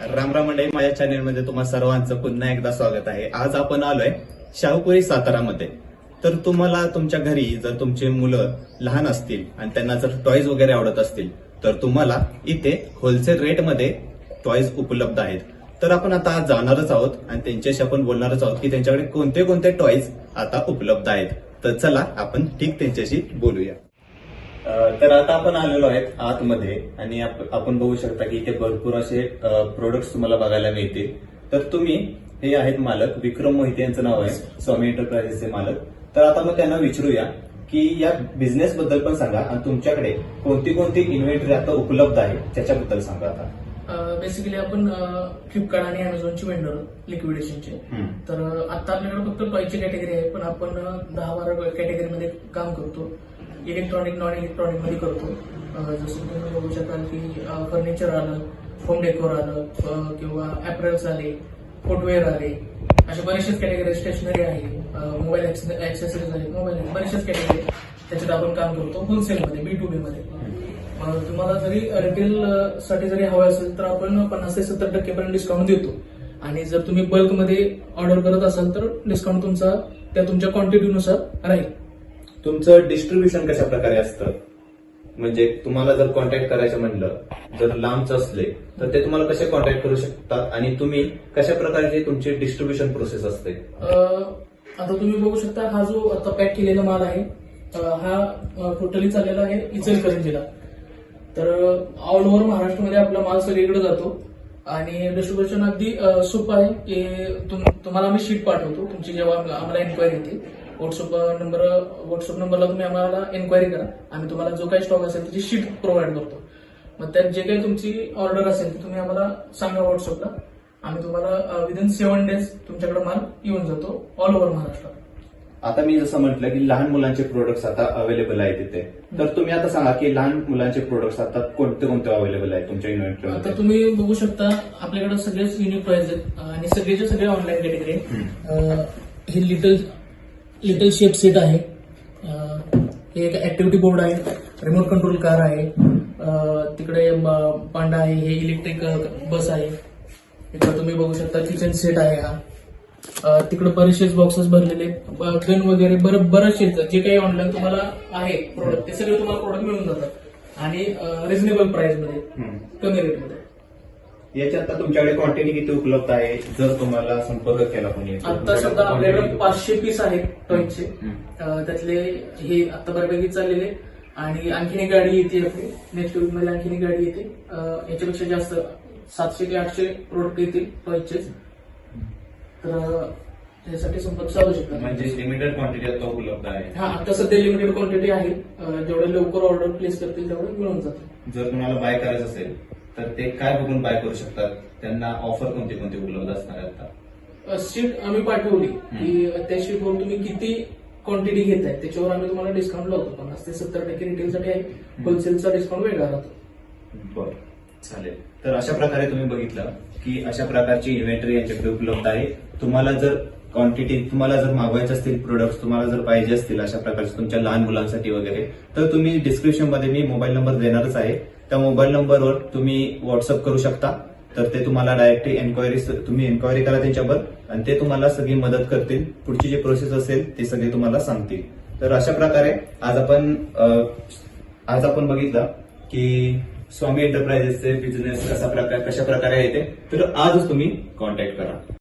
राम राम मंडळी माझ्या चॅनेलमध्ये तुम्हा सर्वांचं पुन्हा एकदा स्वागत आहे. आज आपण आलोय शाहूपुरी सातारामध्ये. तर तुम्हाला तुमच्या घरी जर तुमचे मुलं लहान असतील आणि त्यांना जर टॉयज वगैरे आवडत असतील तर तुम्हाला इथे होलसेल रेटमध्ये टॉयज उपलब्ध आहेत. तर आपण आता आज जाणारच आहोत आणि त्यांच्याशी आपण बोलणारच आहोत की त्यांच्याकडे कोणते कोणते टॉयज आता उपलब्ध आहेत. तर चला आपण ठीक त्यांच्याशी बोलूया. तर आता आपण आलेलो आहेत आतमध्ये आणि आप- आपण बघू शकता की इथे भरपूर असे प्रोडक्ट्स तुम्हाला बघायला मिळतील. तर तुम्ही हे आहेत मालक. विक्रम मोहिते यांचं नाव आहे. स्वामी एंटरप्राइजेसचे मालक. तर आता मग त्यांना विचारूया की या बिझनेस बद्दल पण सांगा आणि तुमच्याकडे कोणती कोणती इन्व्हेंटरी आता उपलब्ध आहे त्याच्याबद्दल सांगा आता. बेसिकली आपण फ्लिपकार्ट आणि अमेझॉनची वेंडर लिक्विडेशनचे. तर आता आपल्याकडे फक्त टॉयची कॅटेगरी आहे पण आपण दहा बारा कॅटेगरीमध्ये काम करतो. इलेक्ट्रॉनिक नॉन इलेक्ट्रॉनिकमध्ये करतो. जसं तुम्ही बघू शकाल की फर्निचर आलं होम डेकोर आलं किंवा अॅपरल्स आले फुटवेअर आले अशा बरेचशाच कॅटेगरी स्टेशनरी आहे. मोबाईल ऍक्सेसरीज आहे मोबाईल बरेचशाच कॅटेगरी त्याच्यात आपण काम करतो होलसेलमध्ये बी टू बी मध्ये. मग तुम्हाला जरी रिटेल साठी जरी हवं असेल तर आपण पन्नास ते सत्तर टक्केपर्यंत डिस्काउंट देतो. आणि जर तुम्ही बल्कमध्ये ऑर्डर करत असाल तर डिस्काउंट तुमचा त्या तुमच्या क्वांटिटीनुसार राहील. तुमचं डिस्ट्रीब्युशन कशा प्रकारे असतं? म्हणजे तुम्हाला जर कॉन्टॅक्ट करायचं म्हणलं जर लांबच असले तर ते तुम्हाला कसे कॉन्टॅक्ट करू शकतात? आणि तुम्ही कशा प्रकारची तुमची डिस्ट्रीब्युशन प्रोसेस असते? आता तुम्ही बघू शकता हा जो आता पॅक केलेला माल आहे हा टोटली चाललेला आहे इचलकरंजीला. तर ऑल ओव्हर महाराष्ट्रामध्ये आपला माल सगळीकडे जातो. आणि डिस्ट्रीब्युशन अगदी सोपं आहे की तुम- तुम्हाला आम्ही शीट पाठवतो. तुमची जेव्हा आम्हाला एन्क्वायरी येते व्हॉट्सअप नंबर व्हॉट्सअप नंबरला तुम्ही आम्हाला एन्क्वायरी करा. आम्ही तुम्हाला जो काही स्टॉक असेल त्याची शीट प्रोव्हाइड करतो. मग त्यात जे काही तुमची ऑर्डर असेल ती तुम्ही आम्हाला सांगा व्हॉट्सअपला आम्ही तुम्हाला विदिन सेव्हन डेज तुमच्याकडे माल येऊन जातो ऑल ओव्हर महाराष्ट्रात. आता मी जसं म्हटलं की लहान मुलांचे प्रोडक्ट्स आता अवेलेबल आहेत तिथे तर तुम्ही आता सांगा की लहान मुलांचे प्रोडक्ट्स आता कोणते कोणते अवेलेबल आहेत तुमच्या आता इन्व्हेंटरीमध्ये तुम्ही बघू शकता आपल्याकडे सगळेच युनिक प्राइस आहेत आणि सगळेचे सगळे ऑनलाईन कॅटेगरी आहे हे लिटल लिटल शेप सेट आहे. हे एक ऍक्टिव्हिटी बोर्ड आहे. रिमोट कंट्रोल कार आहे. तिकडे पांडा आहे. हे इलेक्ट्रिक बस आहे. इकडे तुम्ही बघू शकता किचन सेट आहे हा. तिकडे बरेचसेच बॉक्सेस भरलेले गन वगैरे बरं बरेचसे जे काही ऑनलाईन तुम्हाला आहे प्रोडक्ट ते सगळे तुम्हाला प्रोडक्ट मिळून जातात. आणि रिझनेबल प्राइसमध्ये कमी रेटमध्ये याच्यात आता तुमच्याकडे क्वांटिटी किती उपलब्ध आहे? जर तुम्हाला संपर्क केला कोणी आता सध्या आपल्याकडे पाचशे पीस आहेत टॉयचे त्यातले हे आता बऱ्यापैकी चाललेले आणि आणखीन एक गाडी येते आपली. नेक्स्ट वीकमध्ये आणखीन एक गाडी येते. याच्यापेक्षा जास्त सातशे ते आठशे प्रोडक्ट येतील टॉयचे तर त्यासाठी संपर्क साधू शकता. म्हणजे लिमिटेड क्वांटिटी आता उपलब्ध आहे. हा आता सध्या लिमिटेड क्वांटिटी आहे. जेवढे लवकर ऑर्डर प्लेस करतील तेवढे मिळून जातील. जर तुम्हाला बाय करायचं असेल तर ते काय बघून बाय करू शकतात? त्यांना ऑफर कोणती कोणती उपलब्ध असणार आहे आता? शीट आम्ही पाठवली. की त्या शीटवर तुम्ही किती क्वांटिटी घेताय? त्याच्यावर आम्ही तुम्हाला डिस्काउंट लावतो. पन्नास ते सत्तर टक्के रिटेलसाठी आहे. होलसेलचा डिस्काउंट वेगळा राहतो. बर. चालेल. तर अशा प्रकारे तुम्ही बघितलं की अशा प्रकारची इन्व्हेंटरी यांच्याकडे उपलब्ध आहे. तुम्हाला जर क्वांटिटी तुम्हाला जर मागवायचे असतील प्रोडक्ट्स तुम्हाला जर पाहिजे असतील अशा प्रकारचे तुमच्या लहान मुलांसाठी वगैरे तर तुम्ही डिस्क्रिप्शनमध्ये मी मोबाईल नंबर देणारच आहे. त्या मोबाईल नंबरवर तुम्ही व्हॉट्सअप करू शकता. तर ते तुम्हाला डायरेक्टली एन्क्वायरी तुम्ही एन्क्वायरी करा त्यांच्यावर आणि ते तुम्हाला सगळी मदत करतील. पुढची जी प्रोसेस असेल ते सगळे तुम्हाला सांगतील. तर अशा प्रकारे आज आपण आज आपण बघितलं की स्वामी एंटरप्राइजेसचे बिझनेस कशा प्रकारे कशा प्रकारे येते. तर आजच तुम्ही कॉन्टॅक्ट करा.